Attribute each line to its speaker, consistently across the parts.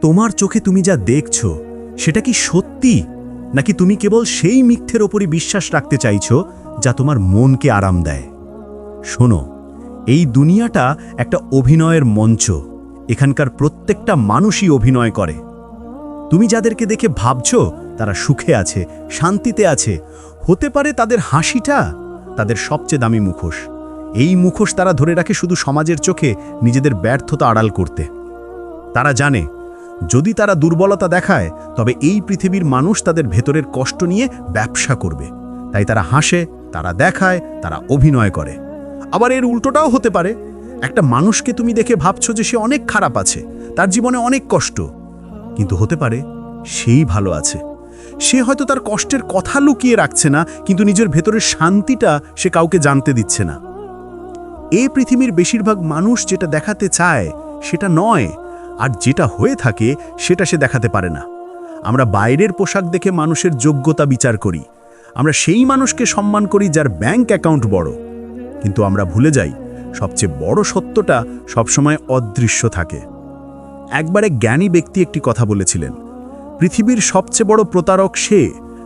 Speaker 1: তোমার চোখে তুমি যা দেখছ, সেটা কি সত্যি? নাকি তুমি কেবল সেই মিথ্যের ওপরই বিশ্বাস রাখতে চাইছ, যা তোমার মনকে আরাম দেয়? শোনো, এই দুনিয়াটা একটা অভিনয়ের মঞ্চ। এখানকার প্রত্যেকটা মানুষই অভিনয় করে। তুমি যাদেরকে দেখে ভাবছ, তারা সুখে আছে, শান্তিতে আছে। হতে পারে তাদের হাসিটা তাদের সবচেয়ে দামি মুখোশ। এই মুখোশ তারা ধরে রাখে শুধু সমাজের চোখে, নিজেদের ব্যর্থতা আড়াল করতে। তারা জানে যদি তারা দুর্বলতা দেখায়, তবে এই পৃথিবীর মানুষ তাদের ভেতরের কষ্ট নিয়ে ব্যবসা করবে। তাই তারা হাসে, তারা দেখায়, তারা অভিনয় করে। আবার এর উল্টোটাও হতে পারে। একটা মানুষকে তুমি দেখে ভাবছ যে সে অনেক খারাপ আছে, তার জীবনে অনেক কষ্ট। কিন্তু হতে পারে, সেই ভালো আছে। সে হয়তো তার কষ্টের কথা লুকিয়ে রাখছে না, কিন্তু নিজের ভেতরের শান্তিটা সে কাউকে জানতে দিচ্ছে না। এই পৃথিবীর বেশিরভাগ মানুষ যেটা দেখাতে চায়, সেটা নয় আর যেটা হয়ে থাকে সেটা সে দেখাতে পারে না। আমরা বাইরের পোশাক দেখে মানুষের যোগ্যতা বিচার করি। আমরা সেই মানুষকে সম্মান করি যার ব্যাংক অ্যাকাউন্ট বড়। কিন্তু আমরা ভুলে যাই, সবচেয়ে বড় সত্যটা সবসময় অদৃশ্য থাকে। একবারে জ্ঞানী ব্যক্তি একটি কথা বলেছিলেন, পৃথিবীর সবচেয়ে বড় প্রতারক সে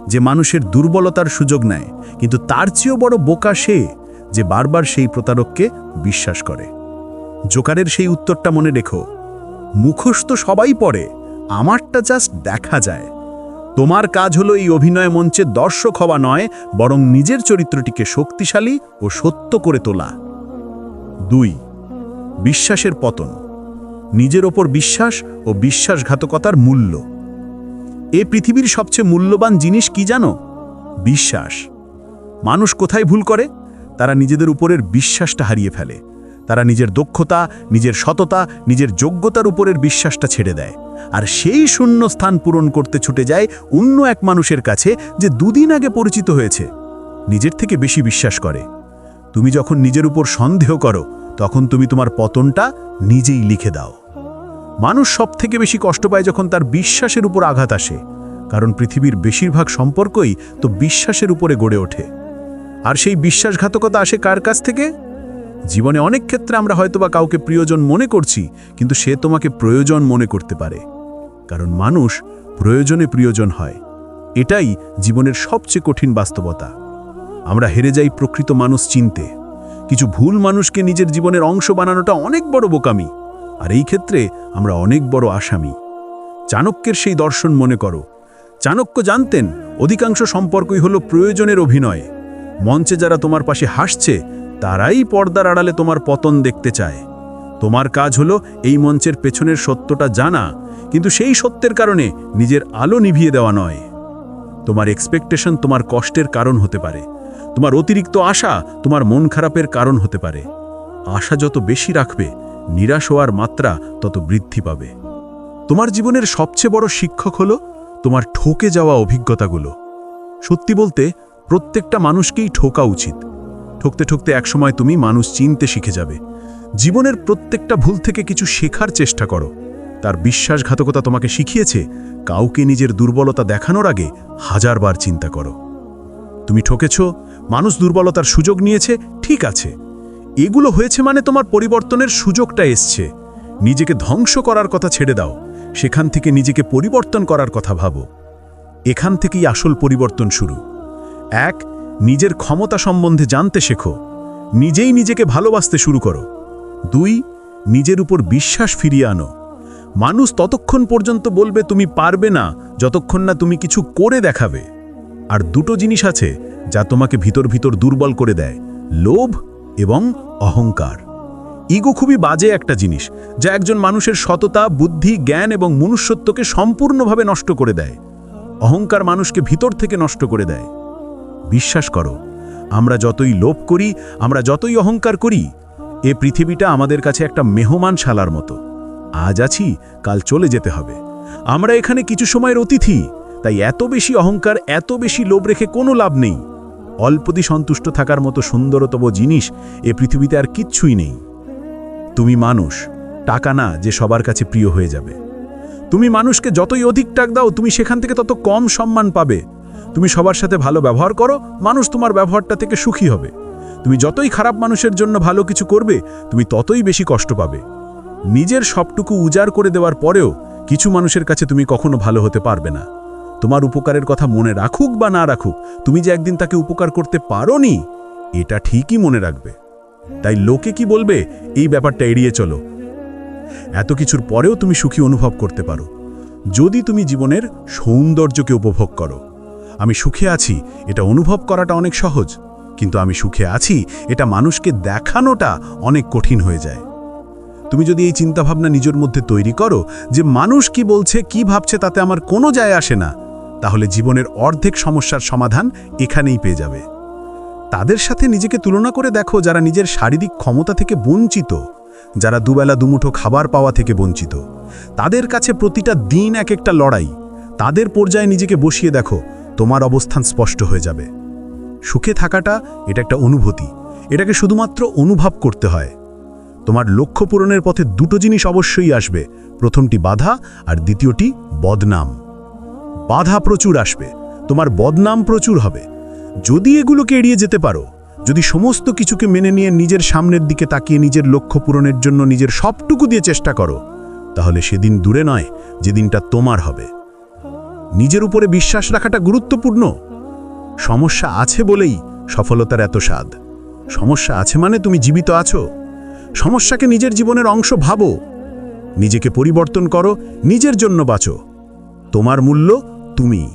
Speaker 1: যে মানুষের দুর্বলতার সুযোগ নেয়, কিন্তু তার চেয়েও বড় বোকা সে যে বারবার সেই প্রতারককে বিশ্বাস করে। জোকারের সেই উত্তরটা মনে রেখো মুখোশ তো সবাই পড়ে আমারটা জাস্ট দেখা যায়। তোমার কাজ হলো এই অভিনয় মঞ্চে দর্শক হওয়া নয়, বরং নিজের চরিত্রটিকে শক্তিশালী ও সত্য করে তোলা। দুই, বিশ্বাসের পতন। নিজের ওপর বিশ্বাস ও বিশ্বাসঘাতকতার মূল্য। এ পৃথিবীর সবচেয়ে মূল্যবান জিনিস কি জানো? বিশ্বাস। মানুষ কোথায় ভুল করে? তারা নিজেদের উপরের বিশ্বাসটা হারিয়ে ফেলে। তারা নিজের দক্ষতা, নিজের সততা, নিজের যোগ্যতার উপরের বিশ্বাসটা ছেড়ে দেয়। আর সেই শূন্য স্থান পূরণ করতে ছুটে যায় অন্য এক মানুষের কাছে যে দুদিন আগে পরিচিত হয়েছে। নিজের থেকে বেশি বিশ্বাস করে। তুমি যখন নিজের উপর সন্দেহ করো, তখন তুমি তোমার পতনটা নিজেই লিখে দাও। মানুষ সব থেকে বেশি কষ্ট পায় যখন তার বিশ্বাসের উপর আঘাত আসে, কারণ পৃথিবীর বেশিরভাগ সম্পর্কই তো বিশ্বাসের উপরে গড়ে ওঠে। আর সেই বিশ্বাসঘাতকতা আসে কার কাছ থেকে? জীবনে অনেক ক্ষেত্রে আমরা হয়তোবা কাউকে প্রিয়জন মনে করছি, কিন্তু সে তোমাকে প্রয়োজন মনে করতে পারে। কারণ মানুষ প্রয়োজনে প্রিয়জন হয়। এটাই জীবনের সবচেয়ে কঠিন বাস্তবতা। আমরা হেরে যাই প্রকৃত মানুষ চিনতে। কিছু ভুল মানুষকে নিজের জীবনের অংশ বানানোটা অনেক বড় বোকামি। আর এই ক্ষেত্রে আমরা অনেক বড় আসামি। চাণক্যের সেই দর্শন মনে করো। চাণক্য জানতেন, অধিকাংশ সম্পর্কই হলো প্রয়োজনের অভিনয়। মঞ্চে যারা তোমার পাশে হাসছে তারাই পর্দার আড়ালে তোমার পতন দেখতে চায়। তোমার কাজ হলো এই মঞ্চের পেছনের সত্যটা জানা, কিন্তু সেই সত্যের কারণে নিজের আলো নিভিয়ে দেওয়া নয়। তোমার এক্সপেকটেশন তোমার কষ্টের কারণ হতে পারে। তোমার অতিরিক্ত আশা তোমার মন খারাপের কারণ হতে পারে। আশা যত বেশি রাখবে, নিরাশ হওয়ার মাত্রা তত বৃদ্ধি পাবে। তোমার জীবনের সবচেয়ে বড় শিক্ষক হলো তোমার ঠকে যাওয়া অভিজ্ঞতাগুলো। সত্যি বলতে, প্রত্যেকটা মানুষকেই ঠোকা উচিত। ঠকতে ঠকতে একসময় তুমি মানুষ চিনতে শিখে যাবে। জীবনের প্রত্যেকটা ভুল থেকে কিছু শেখার চেষ্টা করো। তার বিশ্বাসঘাতকতা তোমাকে শিখিয়েছে, কাউকে নিজের দুর্বলতা দেখানোর আগে হাজারবার চিন্তা করো। তুমি ঠকেছ, মানুষ দুর্বলতার সুযোগ নিয়েছে, ঠিক আছে। এগুলো হয়েছে মানে তোমার পরিবর্তনের সুযোগটা এসছে। নিজেকে ধ্বংস করার কথা ছেড়ে দাও। সেখান থেকে নিজেকে পরিবর্তন করার কথা ভাবো। এখান থেকেই আসল পরিবর্তন শুরু। এক নিজের ক্ষমতা সম্বন্ধে জানতে শেখো। নিজেই নিজেকে ভালোবাসতে শুরু করো। দুই, নিজের উপর বিশ্বাস ফিরিয়ে আনো। মানুষ ততক্ষণ পর্যন্ত বলবে, তুমি পারবে না, যতক্ষণ না তুমি কিছু করে দেখাবে। আর দুটো জিনিস আছে যা তোমাকে ভিতর ভিতর দুর্বল করে দেয়, লোভ এবং অহংকার। ইগো খুবই বাজে একটা জিনিস, যা একজন মানুষের সততা, বুদ্ধি, জ্ঞান এবং মনুষ্যত্বকে সম্পূর্ণভাবে নষ্ট করে দেয়। অহংকার মানুষকে ভিতর থেকে নষ্ট করে দেয়। বিশ্বাস করো, আমরা যতই লোভ করি, আমরা যতই অহংকার করি, এ পৃথিবীটা আমাদের কাছে একটা মেহমান শালার মতো। আজ আছি, কাল চলে যেতে হবে। আমরা এখানে কিছু সময়ের অতিথি, তাই এত বেশি অহংকার, এত বেশি লোভ রেখে কোনো লাভ নেই। অল্পদি সন্তুষ্ট থাকার মতো সুন্দরতম জিনিস এ পৃথিবীতে আর কিচ্ছুই নেই। তুমি মানুষ, টাকা না যে সবার কাছে প্রিয় হয়ে যাবে। তুমি মানুষকে যতই অধিক টাক দাও, তুমি সেখান থেকে তত কম সম্মান পাবে। তুমি সবার সাথে ভালো ব্যবহার করো, মানুষ তোমার ব্যবহারটা থেকে সুখী হবে। তুমি যতই খারাপ মানুষের জন্য ভালো কিছু করবে, তুমি ততই বেশি কষ্ট পাবে। নিজের সবটুকু উজাড় করে দেওয়ার পরেও
Speaker 2: কিছু মানুষের কাছে তুমি কখনো ভালো হতে পারবে না। তোমার উপকারের কথা মনে রাখুক বা না রাখুক, তুমি যে একদিন তাকে উপকার করতে পারোনি, এটা ঠিকই মনে রাখবে। তাই লোকে কি বলবে, এই ব্যাপারটা এড়িয়ে চলো। এত কিছুর পরেও তুমি সুখী অনুভব করতে পারো। যদি তুমি জীবনের সৌন্দর্যকে উপভোগ করো। আমি সুখে আছি, এটা অনুভব করাটা অনেক সহজ। কিন্তু আমি সুখে আছি, এটা মানুষকে দেখানোটা অনেক কঠিন হয়ে যায়। তুমি যদি এই চিন্তাভাবনা নিজের মধ্যে তৈরি করো যে মানুষ কি বলছে, কি ভাবছে, তাতে আমার কোনো যায় আসে না, তাহলে জীবনের অর্ধেক সমস্যার সমাধান এখানেই পেয়ে যাবে। তাদের সাথে নিজেকে তুলনা করে দেখো যারা নিজের শারীরিক ক্ষমতা থেকে বঞ্চিত, যারা দুবেলা দুমুঠো খাবার পাওয়া থেকে বঞ্চিত। তাদের কাছে প্রতিটা দিন এক একটা লড়াই, তাদের পর্যায়ে নিজেকে বসিয়ে দেখো তোমার অবস্থান স্পষ্ট হয়ে যাবে। সুখে থাকাটা এটা একটা অনুভূতি। এটাকে শুধুমাত্র অনুভব করতে হয়। তোমার লক্ষ্য পূরণের পথে দুটো জিনিস অবশ্যই আসবে। প্রথমটি বাধা আর দ্বিতীয়টি বদনাম। বাধা প্রচুর আসবে। তোমার বদনাম প্রচুর হবে। যদি এগুলোকে এড়িয়ে যেতে পারো, যদি সমস্ত কিছুকে মেনে নিয়ে নিজের সামনের দিকে তাকিয়ে নিজের লক্ষ্য পূরণের জন্য নিজের সবটুকু দিয়ে চেষ্টা করো, তাহলে সেদিন দূরে নয়, যেদিনটা তোমার হবে। নিজের উপরে বিশ্বাস রাখাটা গুরুত্বপূর্ণ। সমস্যা আছে বলেই সফলতার এত স্বাদ। সমস্যা আছে মানে তুমি জীবিত আছো। সমস্যাকে নিজের জীবনের অংশ ভাবো। নিজেকে পরিবর্তন করো, নিজের জন্য বাঁচো। তোমার মূল্য তুমি।